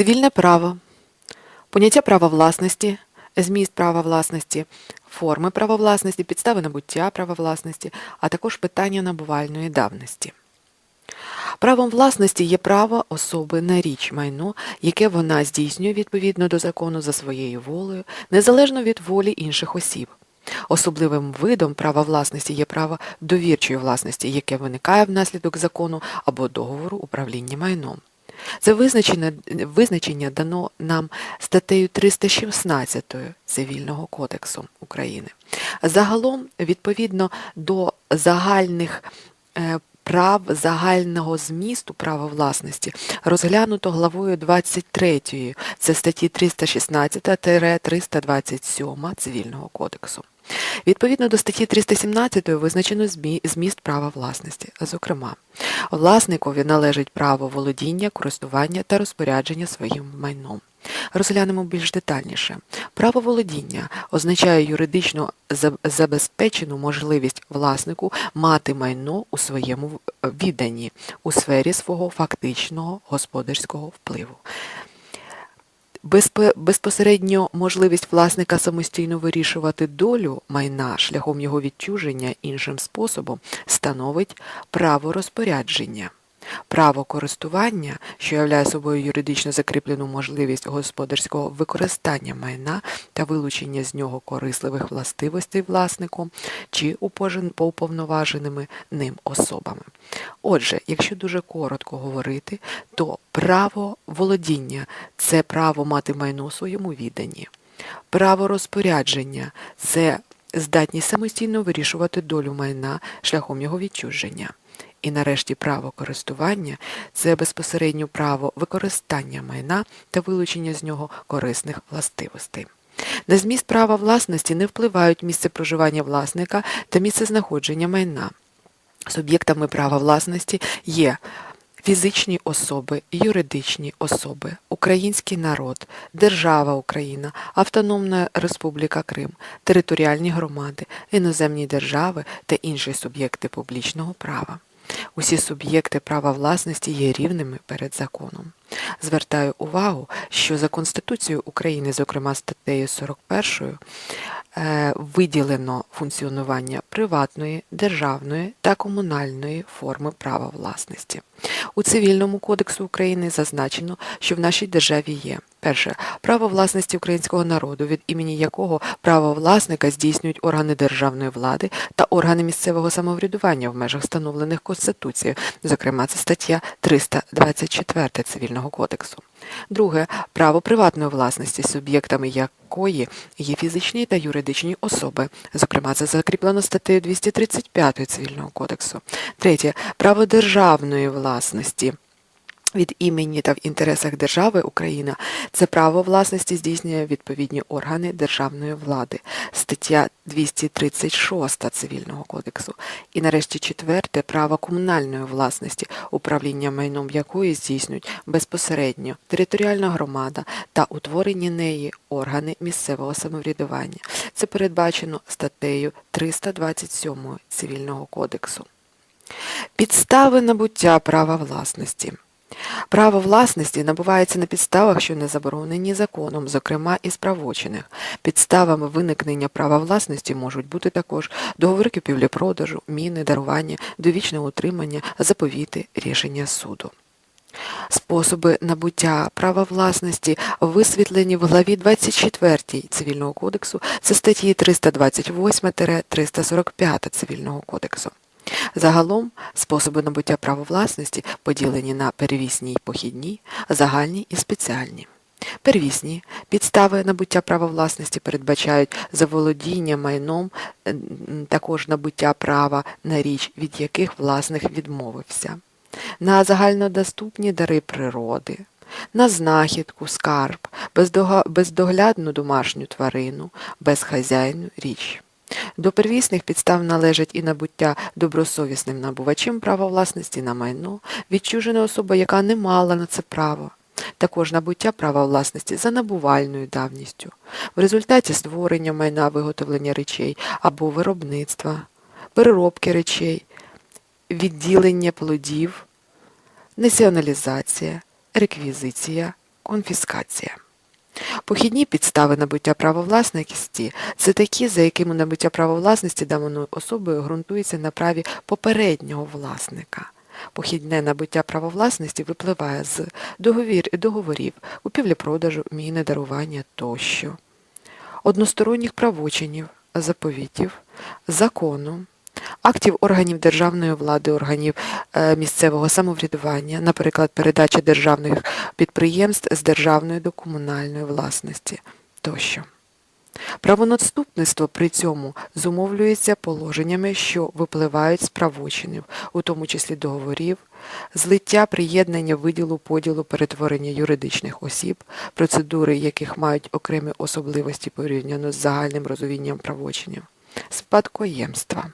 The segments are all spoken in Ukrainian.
Цивільне право, поняття права власності, зміст права власності, форми права власності, підстави набуття права власності, а також питання набувальної давності. Правом власності є право особи на річ майно, яке вона здійснює відповідно до закону за своєю волею, незалежно від волі інших осіб. Особливим видом права власності є право довірчої власності, яке виникає внаслідок закону або договору управління майном. Це визначення, визначення дано нам статтею 316 Цивільного кодексу України. Загалом, відповідно до загальних е, прав загального змісту права власності розглянуто главою 23 це статті 316-327 Цивільного кодексу. Відповідно до статті 317 визначено змі- зміст права власності. Зокрема, власникові належить право володіння, користування та розпорядження своїм майном. Розглянемо більш детальніше. Право володіння означає юридично забезпечену можливість власнику мати майно у своєму відданні у сфері свого фактичного господарського впливу. Безпосередньо можливість власника самостійно вирішувати долю майна шляхом його відчуження іншим способом становить право розпорядження. Право користування, що являє собою юридично закріплену можливість господарського використання майна та вилучення з нього корисливих властивостей власником чи уповноваженими ним особами. Отже, якщо дуже коротко говорити, то право володіння це право мати майно у своєму відданні. Право розпорядження це здатність самостійно вирішувати долю майна шляхом його відчуження. І нарешті право користування це безпосередньо право використання майна та вилучення з нього корисних властивостей. На зміст права власності не впливають місце проживання власника та місце знаходження майна. Суб'єктами права власності є фізичні особи, юридичні особи, український народ, держава Україна, Автономна Республіка Крим, територіальні громади, іноземні держави та інші суб'єкти публічного права. Усі суб'єкти права власності є рівними перед законом. Звертаю увагу, що за Конституцією України, зокрема статтею 41, е, виділено функціонування приватної, державної та комунальної форми права власності. У Цивільному кодексу України зазначено, що в нашій державі є перше право власності українського народу, від імені якого право власника здійснюють органи державної влади та органи місцевого самоврядування в межах встановлених Конституцією, зокрема це стаття 324 Цивільного кодексу. Друге право приватної власності, суб'єктами якої є фізичні та юридичні особи, зокрема це закріплено статтею 235 Цивільного кодексу. Третє право державної власності. Від імені та в інтересах держави Україна це право власності здійснює відповідні органи державної влади, стаття 236 Цивільного кодексу. І нарешті четверте право комунальної власності, управління майном якої здійснюють безпосередньо територіальна громада та утворені неї органи місцевого самоврядування. Це передбачено статтею 327 Цивільного кодексу. Підстави набуття права власності. Право власності набувається на підставах, що не заборонені законом, зокрема із правочиних. Підставами виникнення права власності можуть бути також договори купівлі-продажу, міни, дарування, довічне утримання, заповіти, рішення суду. Способи набуття права власності висвітлені в главі 24 Цивільного кодексу, це статті 328-345 Цивільного кодексу. Загалом способи набуття права власності поділені на первісні й похідні, загальні і спеціальні. Первісні підстави набуття права власності передбачають заволодіння майном, е, також набуття права на річ, від яких власник відмовився, на загальнодоступні дари природи, на знахідку, скарб, бездоглядну домашню тварину, безхазяйну річ. До первісних підстав належать і набуття добросовісним набувачем права власності на майно, відчужена особа, яка не мала на це право, також набуття права власності за набувальною давністю, в результаті створення майна виготовлення речей або виробництва, переробки речей, відділення плодів, націоналізація, реквізиція, Конфіскація. Похідні підстави набуття права власності – це такі, за якими набуття права власності даною особою ґрунтується на праві попереднього власника. Похідне набуття права власності випливає з договір, договорів, купівлі-продажу, міни, дарування тощо, односторонніх правочинів, заповітів, закону, актів органів державної влади, органів е, місцевого самоврядування, наприклад, передача державних підприємств з державної до комунальної власності тощо. Правонаступництво при цьому зумовлюється положеннями, що випливають з правочинів, у тому числі договорів, злиття, приєднання, виділу, поділу, перетворення юридичних осіб, процедури яких мають окремі особливості порівняно з загальним розумінням правочинів, спадкоємства.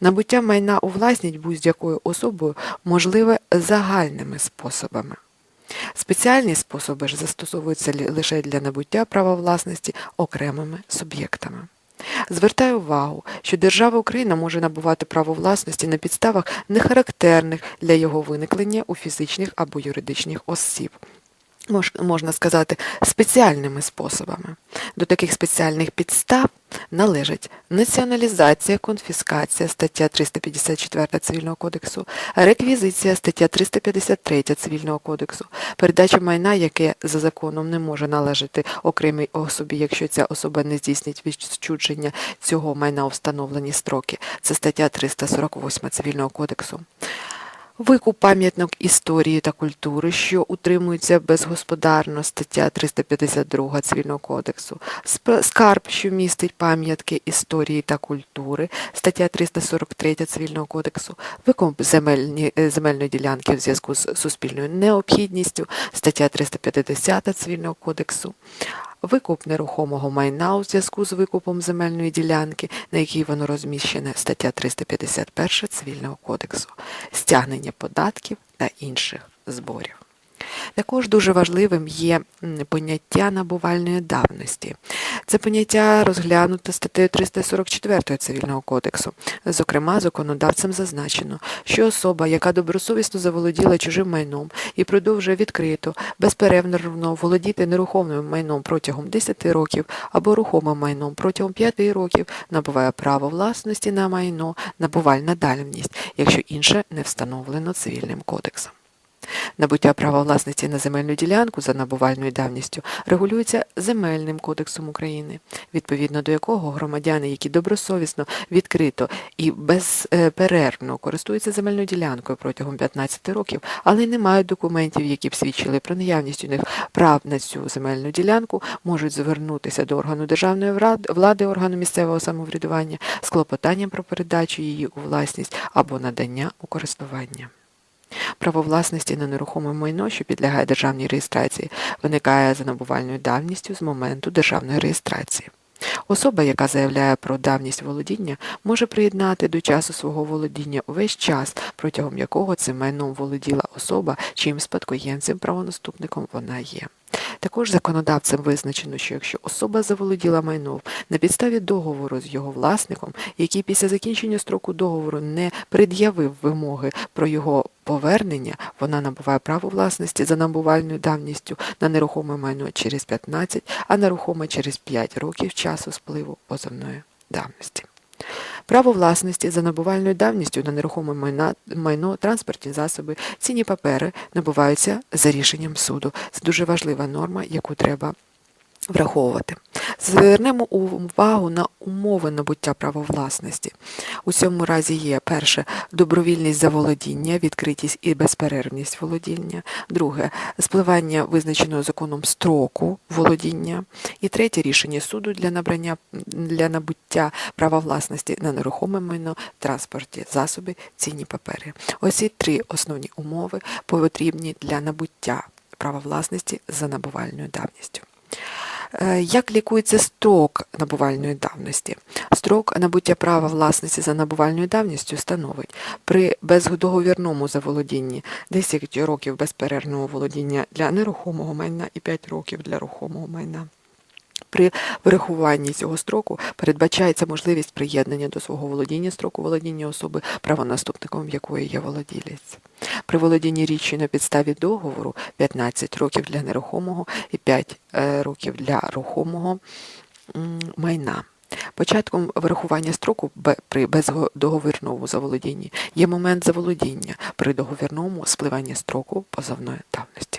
Набуття майна у власність будь-якою особою можливе загальними способами. Спеціальні способи ж застосовуються лише для набуття права власності окремими суб'єктами. Звертаю увагу, що держава Україна може набувати право власності на підставах нехарактерних для його виникнення у фізичних або юридичних осіб. Мож- Можна сказати, спеціальними способами. До таких спеціальних підстав належать націоналізація, конфіскація, стаття 354 Цивільного кодексу, реквізиція, стаття 353 Цивільного кодексу, передача майна, яке за законом не може належати окремій особі, якщо ця особа не здійснить відчудження цього майна у встановлені строки. Це стаття 348 Цивільного кодексу. Викуп пам'яток історії та культури, що утримуються безгосподарно, стаття 352 Цивільного кодексу, скарб, що містить пам'ятки історії та культури, стаття 343 Цивільного кодексу, викуп земельні, е, земельної ділянки в зв'язку з суспільною необхідністю, стаття 350 Цивільного кодексу, Викуп нерухомого майна у зв'язку з викупом земельної ділянки, на якій воно розміщене, стаття 351 Цивільного кодексу, стягнення податків та інших зборів. Також дуже важливим є поняття набувальної давності. Це поняття розглянуто статтею 344 Цивільного кодексу. Зокрема, законодавцем зазначено, що особа, яка добросовісно заволоділа чужим майном і продовжує відкрито, безперервно володіти нерухомим майном протягом 10 років або рухомим майном протягом 5 років, набуває право власності на майно, набувальна давність, якщо інше не встановлено цивільним кодексом. Набуття права власності на земельну ділянку за набувальною давністю регулюється Земельним кодексом України, відповідно до якого громадяни, які добросовісно, відкрито і безперервно користуються земельною ділянкою протягом 15 років, але не мають документів, які б свідчили про наявність у них прав на цю земельну ділянку, можуть звернутися до органу державної влади, органу місцевого самоврядування з клопотанням про передачу її у власність або надання у користування. Право власності на нерухоме майно, що підлягає державній реєстрації, виникає за набувальною давністю з моменту державної реєстрації. Особа, яка заявляє про давність володіння, може приєднати до часу свого володіння увесь час, протягом якого цим майном володіла особа, чиїм спадкоємцем правонаступником вона є. Також законодавцем визначено, що якщо особа заволоділа майном на підставі договору з його власником, який після закінчення строку договору не пред'явив вимоги про його повернення, вона набуває право власності за набувальною давністю на нерухоме майно через 15, а нерухоме через 5 років часу спливу позовної давності. Право власності за набувальною давністю на нерухоме майна, майно, транспортні засоби, цінні папери набуваються за рішенням суду. Це дуже важлива норма, яку треба враховувати. Звернемо увагу на умови набуття права власності. У цьому разі є перше добровільність заволодіння, відкритість і безперервність володіння, друге спливання визначеного законом строку володіння, і третє рішення суду для набрання для набуття права власності на нерухоме майно, транспорті, засоби, цінні папери. Ось ці три основні умови потрібні для набуття права власності за набувальною давністю. Е, Як лікується строк набувальної давності? Строк набуття права власності за набувальною давністю становить при бездоговірному заволодінні 10 років безперервного володіння для нерухомого майна і 5 років для рухомого майна. При вирахуванні цього строку передбачається можливість приєднання до свого володіння строку володіння особи, правонаступником якої є володілець. При володінні річчю на підставі договору 15 років для нерухомого і 5 е, років для рухомого майна. Початком вирахування строку при бездоговірному заволодінні є момент заволодіння при договірному спливанні строку позовної давності.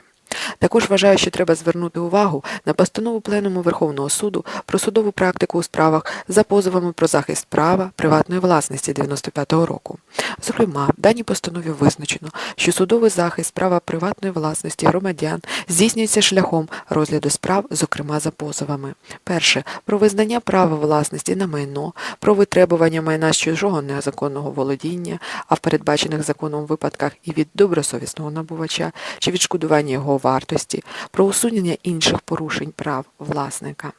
Також вважаю, що треба звернути увагу на постанову Пленуму Верховного суду про судову практику у справах за позовами про захист права приватної власності 95-го року. Зокрема, в даній постанові визначено, що судовий захист права приватної власності громадян здійснюється шляхом розгляду справ, зокрема за позовами. Перше про визнання права власності на майно, про витребування майна з чужого незаконного володіння, а в передбачених законом випадках і від добросовісного набувача чи відшкодування його вартості, про усунення інших порушень прав власника.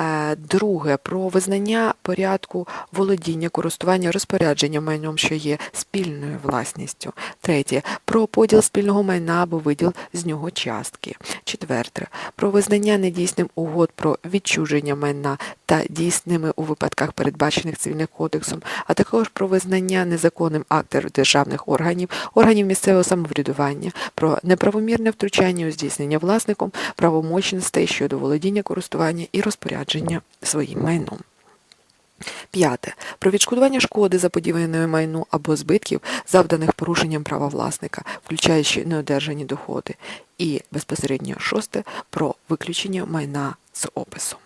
Е, Друге про визнання порядку володіння, користування, розпорядження майном, що є спільною власністю. Третє про поділ спільного майна або виділ з нього частки. Четверте про визнання недійсним угод про відчуження майна та дійсними у випадках, передбачених цивільним кодексом, а також про визнання незаконним актів державних органів, органів місцевого самоврядування, про неправомірне втручання у здійснення власником правомочностей щодо володіння, користування і розпорядження своїм майном. П'яте. Про відшкодування шкоди заподіяної майну або збитків, завданих порушенням права власника, включаючи неодержані доходи. І безпосередньо шосте про виключення майна з опису.